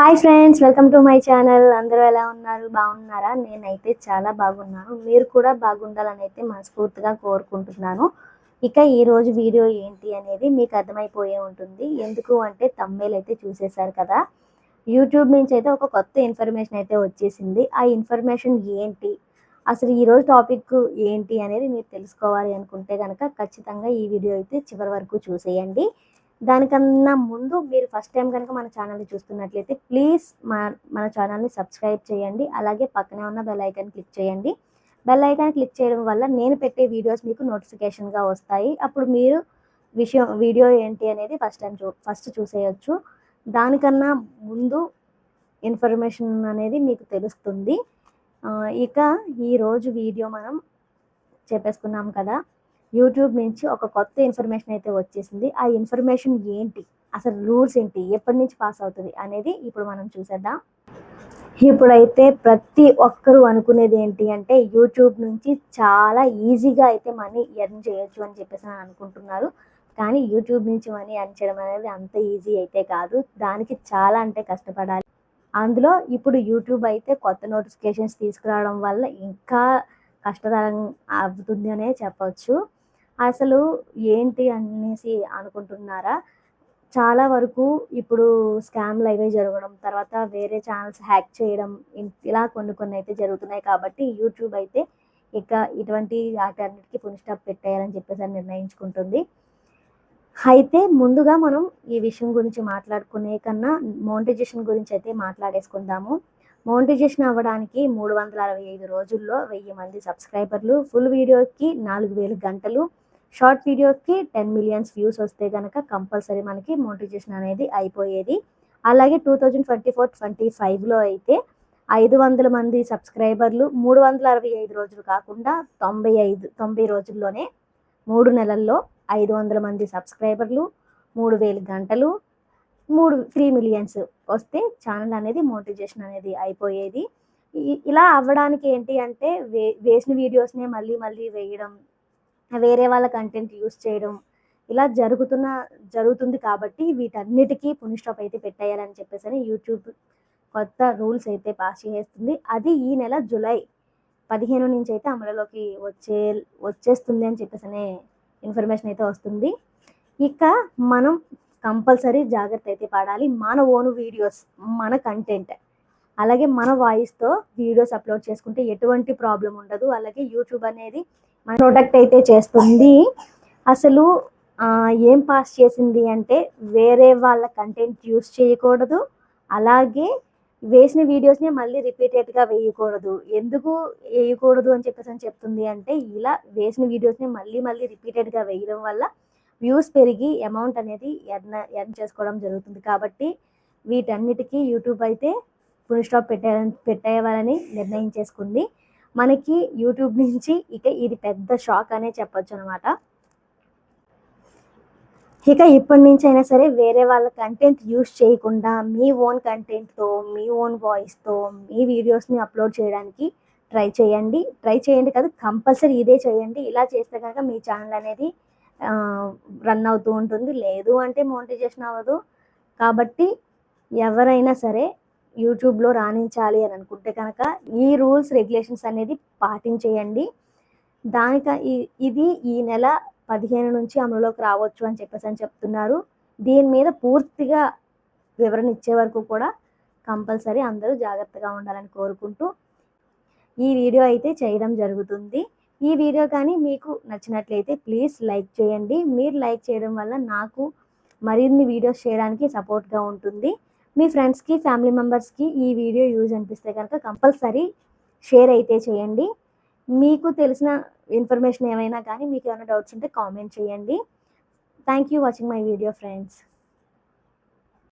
Hi friends welcome to my channel. అందరూ ఎలా ఉన్నారు? బాగున్నారా? నేనైతే చాలా బాగున్నాను. మీరు కూడా బాగుండాలని అయితే మనస్ఫూర్తిగా కోరుకుంటున్నాను. ఇక ఈరోజు వీడియో ఏంటి అనేది మీకు అర్థమైపోయే ఉంటుంది. ఎందుకు అంటే తమ్మేలు అయితే చూసేశారు కదా. యూట్యూబ్ నుంచి అయితే ఒక కొత్త ఇన్ఫర్మేషన్ అయితే వచ్చేసింది. ఆ ఇన్ఫర్మేషన్ ఏంటి? అసలు ఈ రోజు టాపిక్ ఏంటి అనేది మీరు తెలుసుకోవాలి అనుకుంటే కనుక ఖచ్చితంగా ఈ వీడియో అయితే చివరి వరకు చూసేయండి. దానికన్నా ముందు మీరు ఫస్ట్ టైం కనుక మన ఛానల్ని చూస్తున్నట్లయితే ప్లీజ్ మన మన ఛానల్ని సబ్స్క్రైబ్ చేయండి. అలాగే పక్కనే ఉన్న బెల్ ఐకాన్ క్లిక్ చేయండి. బెల్ ఐకాన్ క్లిక్ చేయడం వల్ల నేను పెట్టే వీడియోస్ మీకు నోటిఫికేషన్గా వస్తాయి. అప్పుడు మీరు విషయం వీడియో ఏంటి అనేది ఫస్ట్ టైం చూ ఫస్ట్ చూసేయచ్చు. దానికన్నా ముందు ఇన్ఫర్మేషన్ అనేది మీకు తెలుస్తుంది. ఇక ఈరోజు వీడియో మనం చెప్పేసుకున్నాం కదా. యూట్యూబ్ నుంచి ఒక కొత్త ఇన్ఫర్మేషన్ అయితే వచ్చేసింది. ఆ ఇన్ఫర్మేషన్ ఏంటి? అసలు రూల్స్ ఏంటి? ఎప్పటి నుంచి పాస్ అవుతుంది అనేది ఇప్పుడు మనం చూసేద్దాం. ఇప్పుడైతే ప్రతి ఒక్కరూ అనుకునేది ఏంటి అంటే యూట్యూబ్ నుంచి చాలా ఈజీగా అయితే మనీ ఎర్న్ చేయొచ్చు అని చెప్పేసి అని అనుకుంటున్నారు. కానీ యూట్యూబ్ నుంచి మనీ ఎర్న్ చేయడం అనేది అంత ఈజీ అయితే కాదు. దానికి చాలా అంటే కష్టపడాలి. అందులో ఇప్పుడు యూట్యూబ్ అయితే కొత్త నోటిఫికేషన్స్ తీసుకురావడం వల్ల ఇంకా కష్టతరం అవుతుంది అనే చెప్పవచ్చు అసలు ఏంటి అనేసి అనుకుంటున్నారా? చాలా వరకు ఇప్పుడు స్కామ్లు అవే జరగడం తర్వాత వేరే ఛానల్స్ హ్యాక్ చేయడం ఇలా కొన్ని కొన్ని అయితే జరుగుతున్నాయి కాబట్టి యూట్యూబ్ అయితే ఇక ఇటువంటి వాటన్నిటికి పుని స్టాప్ పెట్టేయాలని చెప్పేసి అని నిర్ణయించుకుంటుంది. అయితే ముందుగా మనం ఈ విషయం గురించి మాట్లాడుకునే కన్నా మోనిటైజేషన్ గురించి అయితే మాట్లాడేసుకుందాము. మోనిటైజేషన్ అవ్వడానికి మూడు వందల అరవై ఐదు రోజుల్లో వెయ్యి మంది సబ్స్క్రైబర్లు ఫుల్ వీడియోకి నాలుగు వేలు గంటలు షార్ట్ వీడియోకి టెన్ మిలియన్స్ వ్యూస్ వస్తే కనుక కంపల్సరీ మనకి మోనిటైజేషన్ అనేది అయిపోయేది. అలాగే two thousand twenty four twenty ఫైవ్లో అయితే ఐదు వందల మంది సబ్స్క్రైబర్లు మూడు వందల అరవై ఐదు రోజులు కాకుండా తొంభై ఐదు తొంభై రోజుల్లోనే మూడు నెలల్లో ఐదు వందల మంది సబ్స్క్రైబర్లు మూడు వేలు గంటలు మూడు త్రీ మిలియన్స్ వస్తే ఛానల్ అనేది మోటివేషన్ అనేది అయిపోయేది. ఇలా అవ్వడానికి ఏంటి అంటే వే వేసిన వీడియోస్నే మళ్ళీ మళ్ళీ వేయడం వేరే వాళ్ళ కంటెంట్ యూస్ చేయడం ఇలా జరుగుతున్న జరుగుతుంది కాబట్టి వీటన్నిటికీ పుని స్టాప్ అయితే పెట్టేయాలని చెప్పేసి అని యూట్యూబ్ కొత్త రూల్స్ అయితే పాస్ చేస్తుంది. అది ఈ నెల జూలై పదిహేను నుంచి అయితే అమలులోకి వచ్చే వచ్చేస్తుంది అని చెప్పేసి అనే ఇన్ఫర్మేషన్ అయితే వస్తుంది. ఇక మనం కంపల్సరీ జాగ్రత్త అయితే పడాలి. మన ఓన్ వీడియోస్ మన కంటెంట్ అలాగే మన వాయిస్తో వీడియోస్ అప్లోడ్ చేసుకుంటే ఎటువంటి ప్రాబ్లం ఉండదు. అలాగే యూట్యూబ్ అనేది మన ప్రోడక్ట్ అయితే చేస్తుంది. అసలు ఏం పాస్ చేసింది అంటే వేరే వాళ్ళ కంటెంట్ యూస్ చేయకూడదు. అలాగే వేసిన వీడియోస్ని మళ్ళీ రిపీటెడ్గా వేయకూడదు. ఎందుకు వేయకూడదు అని చెప్పేసి అని చెప్తుంది అంటే ఇలా వేసిన వీడియోస్ని మళ్ళీ మళ్ళీ రిపీటెడ్గా వేయడం వల్ల వ్యూస్ పెరిగి అమౌంట్ అనేది ఎర్న్ ఎర్న్ చేసుకోవడం జరుగుతుంది. కాబట్టి వీటన్నిటికీ యూట్యూబ్ అయితే ఫుల్ స్టాప్ పెట్టే పెట్టేయాలని నిర్ణయించేసుకుంది మనకి యూట్యూబ్ నుంచి ఇక ఇది పెద్ద షాక్ అనే చెప్పొచ్చు అనమాట ఇక ఇప్పటి నుంచి అయినా సరే వేరే వాళ్ళ కంటెంట్ యూస్ చేయకుండా మీ ఓన్ కంటెంట్తో మీ ఓన్ వాయిస్తో మీ వీడియోస్ని అప్లోడ్ చేయడానికి ట్రై చేయండి. ట్రై చేయండి కాదు కంపల్సరీ ఇదే చేయండి. ఇలా చేస్తే కనుక మీ ఛానల్ అనేది రన్ అవుతూ ఉంటుంది. లేదు అంటే మోనిటైజేషన్ అవ్వదు. కాబట్టి ఎవరైనా సరే యూట్యూబ్లో రాణించాలి అని అనుకుంటే కనుక ఈ రూల్స్ రెగ్యులేషన్స్ అనేది పాటించేయండి. దానిక ఇది ఈ నెల పదిహేను నుంచి అమలులోకి రావచ్చు అని చెప్పేసి అని చెప్తున్నారు. దీని మీద పూర్తిగా వివరణ ఇచ్చే వరకు కూడా కంపల్సరీ అందరూ జాగ్రత్తగా ఉండాలని కోరుకుంటూ ఈ వీడియో అయితే చేయడం జరుగుతుంది. ఈ వీడియో కానీ మీకు నచ్చినట్లయితే ప్లీజ్ లైక్ చేయండి. మీరు లైక్ చేయడం వల్ల నాకు మరిన్ని వీడియోస్ చేయడానికి సపోర్ట్గా ఉంటుంది. మీ ఫ్రెండ్స్కి ఫ్యామిలీ మెంబర్స్కి ఈ వీడియో యూజ్ అనిపిస్తే కనుక కంపల్సరీ షేర్ అయితే చేయండి. మీకు తెలిసిన ఇన్ఫర్మేషన్ ఏమైనా కానీ మీకు ఏమైనా డౌట్స్ ఉంటే కామెంట్ చేయండి. Thank you watching my video friends.